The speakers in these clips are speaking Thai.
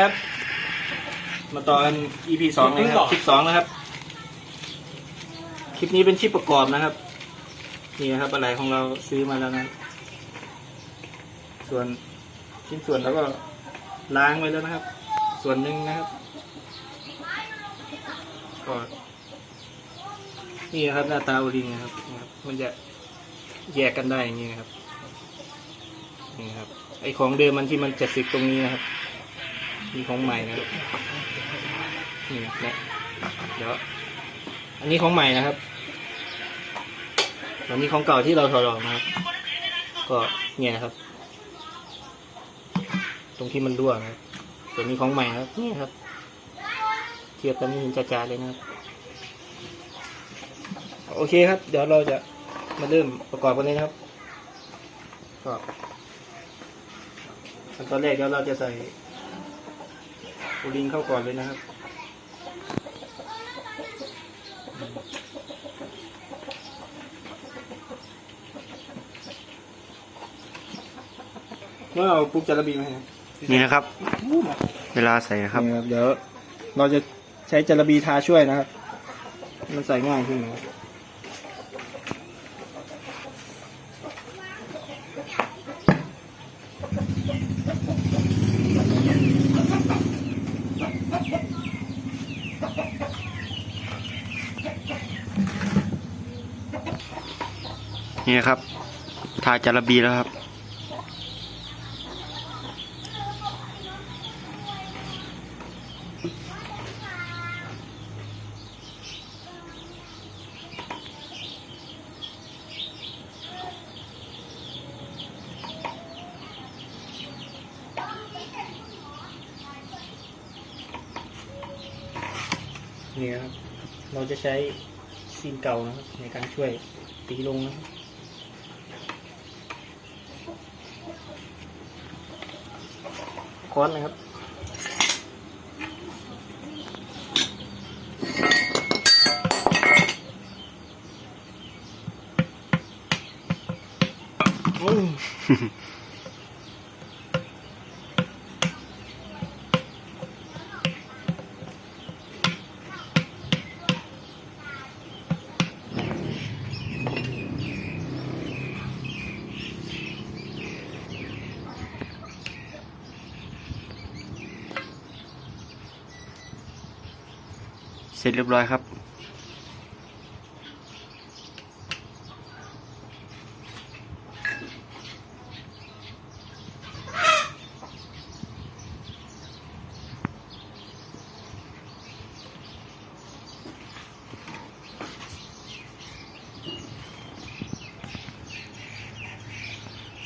ครับมาต่อกัน EP สองเลยครับคลิปสองนะครับ คลิปนี้เป็นคลิปประกอบนะครับ นี่นะครับอะไรของเราซื้อมาแล้วนะ ส่วนชิ้นส่วนเราก็ล้างไว้แล้วนะครับ ส่วนหนึ่งนะครับก็นี่นะครับหน้าตาโอลิงนะครับนี่ครับมันจะแยกกันได้อย่างนี้นะครับ นี่นะครับ ไอของเดิมมันที่มันจะสึกตรงนี้นะครับ มีของใหม่นะครับนี่นะเดี๋ยวอันนี้ของใหม่นะครับอันนี้ของเก่าที่เราถอดออกนะครับ ก็เนี่ยครับ ตรงที่มันรั่วนะส่วนนี้ของใหม่นะครับนี่ครับ เทียบกันนี่เห็นจ้าๆเลยนะครับ โอเคครับ เดี๋ยวเราจะมาเริ่มประกอบกันเลยนะครับก็ขั้นตอนแรกเดี๋ยวเราจะใส่ โอลิงเข้าก่อนเลยนะครับเมื่อเอาปุ๊บจาระบีมาให้นะนี่นะครับ เวลาใส่นะครับนี่ครับ เดี๋ยวเราจะใช้จาระบีทาช่วยนะครับ มันใส่ง่ายขึ้นนะครับ นี่ครับทาจาระบีแล้วครับ นี่ครับ เราจะใช้ซีนเก่านะครับในการช่วยตีลงนะครับ ค้อนนะครับอืม เร็จเรียบร้อยครับ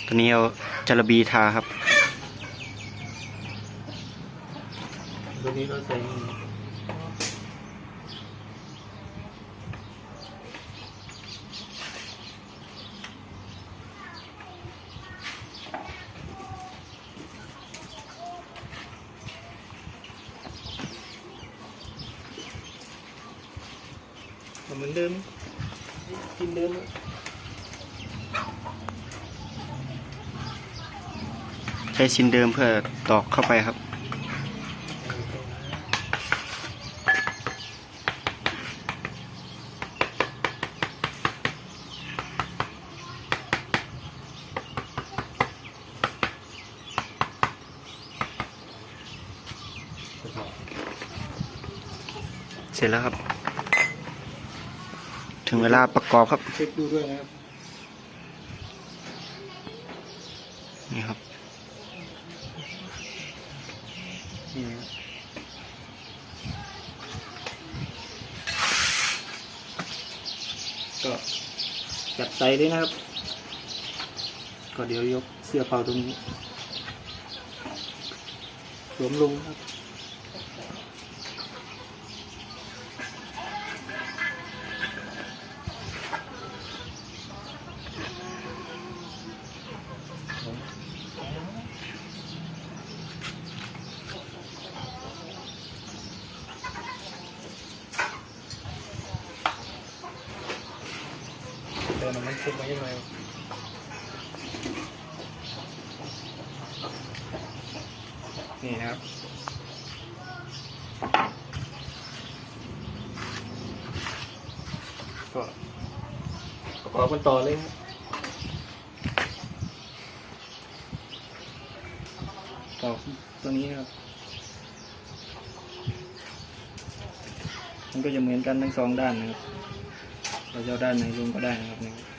ตัวนี้เอาจระบีทาครับ ตัวนี้เราใส่ มือนเดิม กินเดิมใช้ชิ้นเดิมเพื่อตอกเข้าไปครับเสร็จแล้วครับ ถึงเวลาประกอบครับเช็คดูด้วยนะครับ นี่ครับนี่นะครับก็จับใส่เลยนะครับ ก็เดี๋ยวยกเสื้อเป่าตรงนี้สวมลงครับ ยังไงนี่นะครับก็ขอบกันต่อเลยครับต่อตัวนี้ครับ มันก็จะเหมือนกันทั้งสองด้านนะครับ เราจะด้านไหนลงก็ได้นะครับ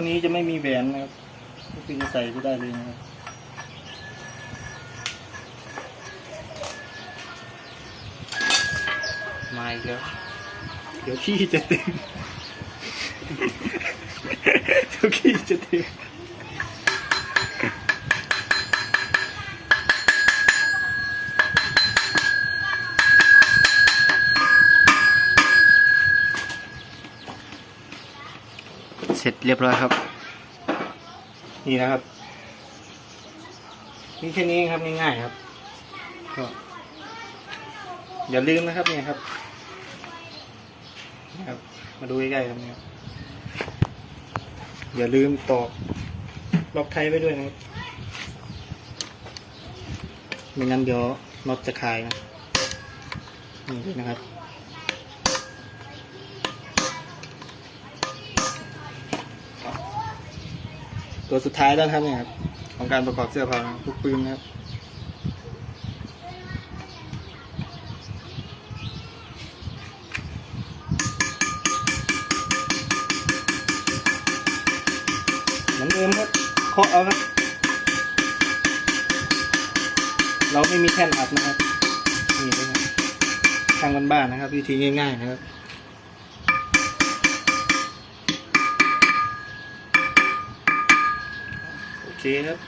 ตัวนี้จะไม่มีแหวนนะครับก็คือจะใส่ไปได้เลยนะครับมาอีกแล้วเดี๋ยวขี้จะเต็มเดี๋ยวขี้จะเต็ม เสร็จเรียบร้อยครับ นี่นะครับนี่แค่นี้เองครับง่ายๆครับก็อย่าลืมนะครับเนี่ยครับนี่ครับ มาดูใกล้ๆครับเนี่ยครับอย่าลืมตอกล็อกไทยไว้ด้วยนะครับไม่งั้นเดี๋ยวน็อตจะคายนะนี่นะครับ ตัวสุดท้ายแล้วนะครับเนี่ยครับของการประกอบเสื้อผ้าลูกปืนนะครับเหมือนเดิมครับเคาะเอาครับ เราไม่มีแท่นอัดนะครับนี่เลยครับทางบ้านๆนะครับ วิธีง่าย ๆ นะครับ เคครับ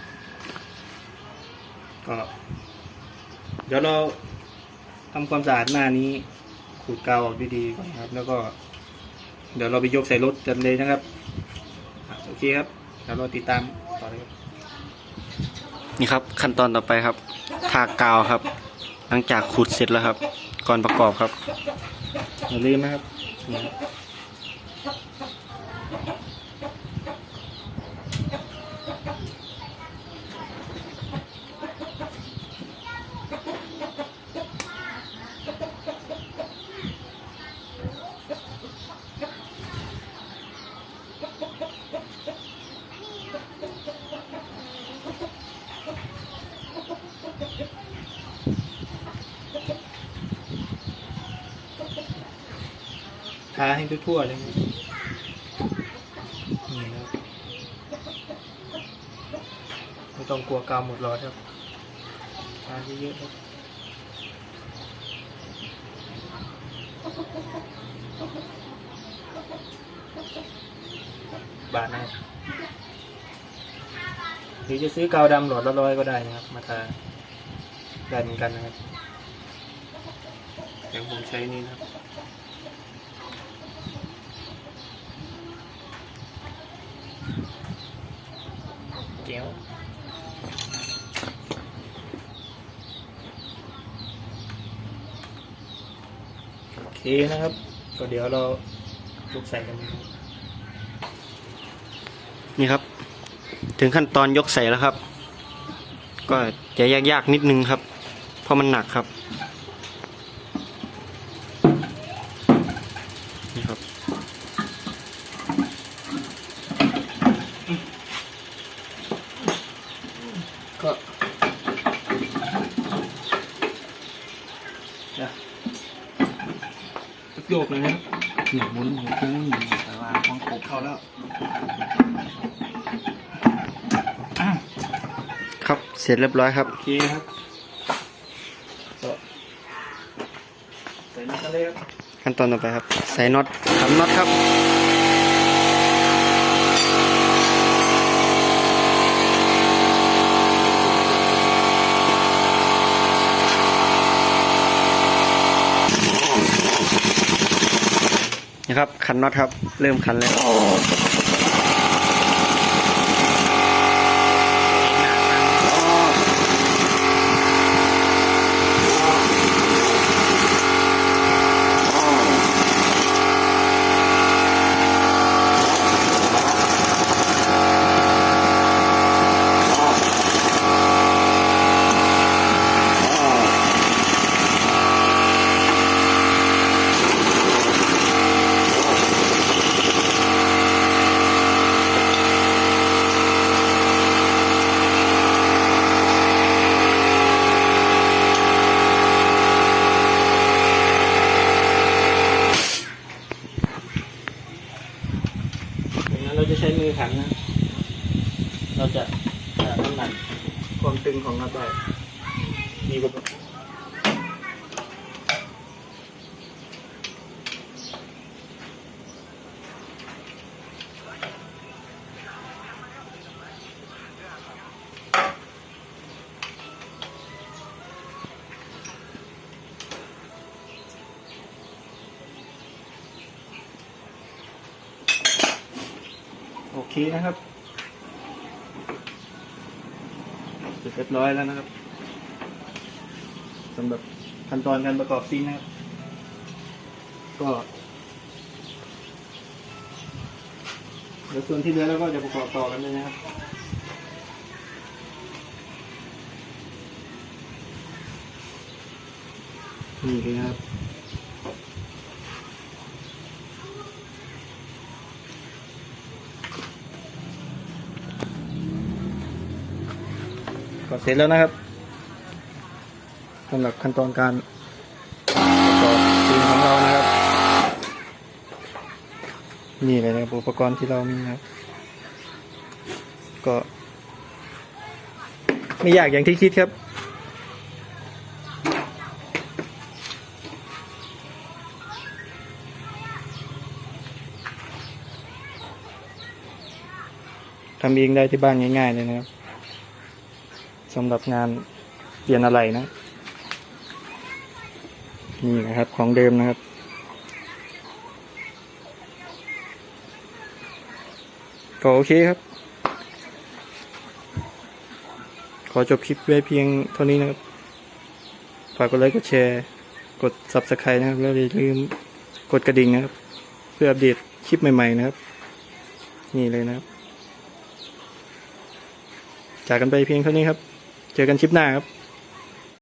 ก็เดี๋ยวเราทำความสะอาดหน้านี้ ขูดกาวออกดีๆก่อนครับ แล้วก็ เดี๋ยวเราไปยกใส่รถกันเลยนะครับอะโอเคครับเดี๋ยวเราติดตามต่อเลยครับนี่ครับ ขั้นตอนต่อไปครับทากาวครับ หลังจากขูดเสร็จแล้วครับ ก่อนประกอบครับอย่าลืมนะครับาให้ทั่วๆเลยครับนี่ครับไม่ต้องกลัวกาวหมดหรอครับทาเยอะๆครับบาทนะครับหรือจะซื้อกาวดำหลอดละร้อยก็ได้นะครับ มาทาได้เหมือนกันนะครับเดี๋ยวผมใช้นี่นะครับ เกี๊ยวโอเคนะครับ ก็เดี๋ยวเราลุกใส่กันนะครับนี่ครับ ถึงขั้นตอนยกใส่แล้วครับ ก็จะยากๆนิดนึงครับ เพราะมันหนักครับ นี่ครับ ก็จะโยกเลยนะครับ หนึ่งหมุนหมุนเครื่องหมุนแต่ว่าของโคกเข้าแล้ว ครับ เสร็จเรียบร้อยครับ โอเคครับก็ขั้นตอนต่อไปครับ ใส่น็อตขันน็อตครับนะครับ ขันน็อตครับ เริ่มขันแล้วอย่างนั้นเราจะใช้มือขันนะ เราจะน้ำหนักความตึงของน็อตได้ดีกว่าโอเคนะครับ เสร็จเรียบร้อยแล้วนะครับสำหรับขั้นตอนการประกอบซีนนะครับ ก็เดี๋ยวส่วนที่เหลือเราก็จะประกอบต่อกันเลยนะครับนี่ครับ ก็เสร็จแล้วนะครับสำหรับขั้นตอนการประกอบซีนของเรานะครับ นี่เลยนะอุปกรณ์ที่เรามีนะก็ ไม่ยากอย่างที่คิดครับทำเองได้ที่บ้านง่ายๆเลยนะครับ สำหรับงานเปลี่ยนอะไรนะ นี่นะครับของเดิมนะครับ ก็โอเคครับ ขอจบคลิปไว้เพียงเท่านี้นะครับ ฝากกดไลค์กดแชร์ กด subscribe นะครับ แล้วอย่าลืมกดกระดิ่งนะครับ เพื่ออัปเดตคลิปใหม่ ๆ นะครับ นี่เลยนะครับ จากกันไปเพียงเท่านี้ครับ เจอกันคลิปหน้าครับ